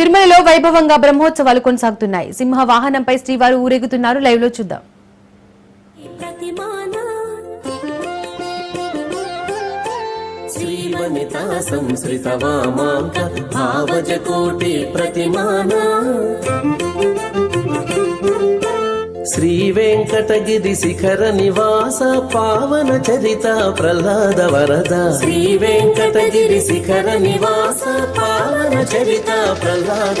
తిరుమలలో వైభవంగా బ్రహ్మోత్సవాలు కొనసాగుతున్నాయి. సింహ వాహనంపై శ్రీవారు ఊరేగుతున్నారు. లైవ్లో చూద్దాం. శ్రీమణితా సంశ్రిత వామాంక భావజ కోటి ప్రతిమానా శ్రీ వెంకటగిరి శిఖర నివాస పావన చరిత ప్రహ్లాద వరద. శ్రీ వెంకటగిరి శిఖర నివాస పావన చరిత ప్రహ్లాద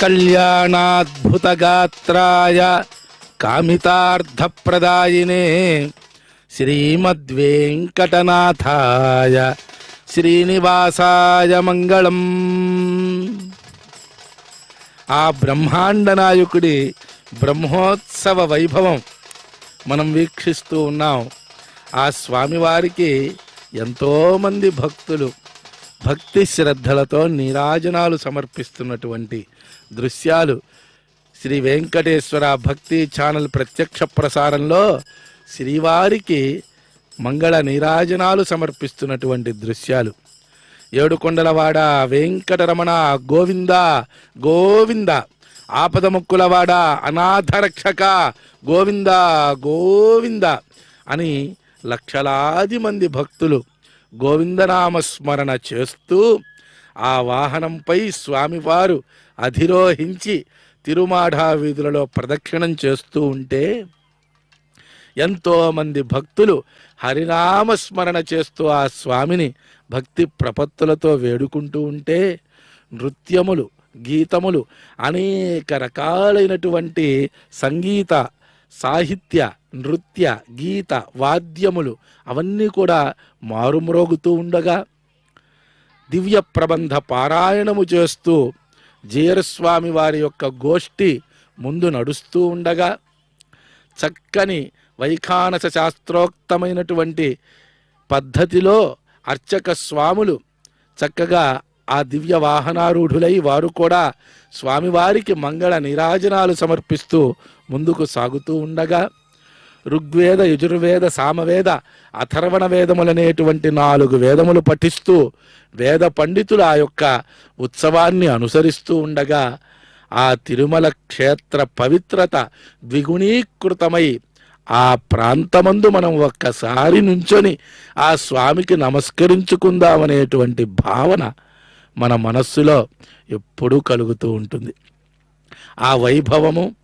కళ్యాణాద్భుతగాత్రాయ కామితార్థప్రదాయినే శ్రీమద్వేంకటనాథాయ శ్రీనివాసాయ మంగళం ఆ బ్రహ్మాండ నాయకుడి బ్రహ్మోత్సవ వైభవం మనం వీక్షిస్తూ ఉన్నాం. ఆ స్వామివారికి ఎంతోమంది భక్తులు భక్తి శ్రద్ధలతో నీరాజనాలు సమర్పిస్తున్నటువంటి దృశ్యాలు. శ్రీ వెంకటేశ్వర భక్తి ఛానల్ ప్రత్యక్ష ప్రసారంలో శ్రీవారికి మంగళ నీరాజనాలు సమర్పిస్తున్నటువంటి దృశ్యాలు. ఏడుకొండలవాడ వెంకటరమణ గోవింద గోవింద. ఆపదముక్కులవాడ అనాథరక్షక గోవింద గోవింద అని లక్షలాది మంది భక్తులు గోవిందనామ స్మరణ చేస్తూ ఆ వాహనంపై స్వామివారు అధిరోహించి తిరుమాఢా వీధులలో ప్రదక్షిణం చేస్తూ ఉంటే ఎంతోమంది భక్తులు హరినామ స్మరణ చేస్తూ ఆ స్వామిని భక్తి ప్రపత్తులతో వేడుకుంటూ ఉంటే నృత్యములు గీతములు అనేక రకాలైనటువంటి సంగీత సాహిత్య నృత్య గీత వాద్యములు అవన్నీ కూడా మారుమ్రోగుతూ ఉండగా దివ్య ప్రబంధ పారాయణము చేస్తూ జీరస్వామి వారి యొక్క గోష్ఠి ముందు నడుస్తూ ఉండగా చక్కని వైఖానస శాస్త్రోక్తమైనటువంటి పద్ధతిలో అర్చక స్వాములు చక్కగా ఆ దివ్య వాహనారూఢులై వారు కూడా స్వామివారికి మంగళ నీరాజనాలు సమర్పిస్తూ ముందుకు సాగుతూ ఉండగా ఋగ్వేద యజుర్వేద సామవేద అథర్వణ వేదములనేటువంటి నాలుగు వేదములు పఠిస్తూ వేద పండితులు ఆ యొక్క ఉత్సవాన్ని అనుసరిస్తూ ఉండగా ఆ తిరుమల క్షేత్ర పవిత్రత ద్విగుణీకృతమై ఆ ప్రాంతమందు మనం ఒక్కసారి నుంచొని ఆ స్వామికి నమస్కరించుకుందామనేటువంటి భావన మన మనస్సులో ఎప్పుడూ కలుగుతూ ఉంటుంది. ఆ వైభవము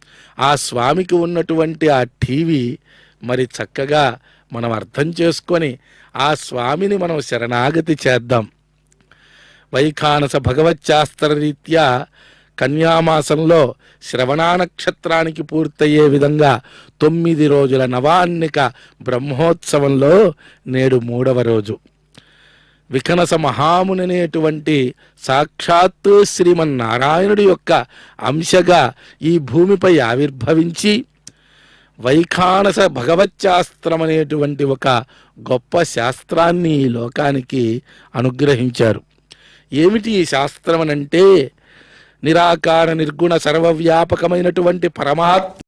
ఆ స్వామికి ఉన్నటువంటి ఆ టీవీ మరి చక్కగా మనం అర్థం చేసుకొని ఆ స్వామిని మనం శరణాగతి చేద్దాం. వైఖానస భగవచ్చాస్త్రరీత్యా కన్యామాసంలో శ్రవణా నక్షత్రానికి పూర్తయ్యే విధంగా తొమ్మిది రోజుల నవాన్నిక బ్రహ్మోత్సవంలో నేడు మూడవ రోజు. వికనస మహాముననేటువంటి సాక్షాత్తు శ్రీమన్నారాయణుడి యొక్క అంశగా ఈ భూమిపై ఆవిర్భవించి వైఖానస భగవచ్చాస్త్రం అనేటువంటి ఒక గొప్ప శాస్త్రాన్ని ఈ లోకానికి అనుగ్రహించారు. ఏమిటి ఈ శాస్త్రం అనంటే నిరాకార నిర్గుణ సర్వవ్యాపకమైనటువంటి పరమాత్మ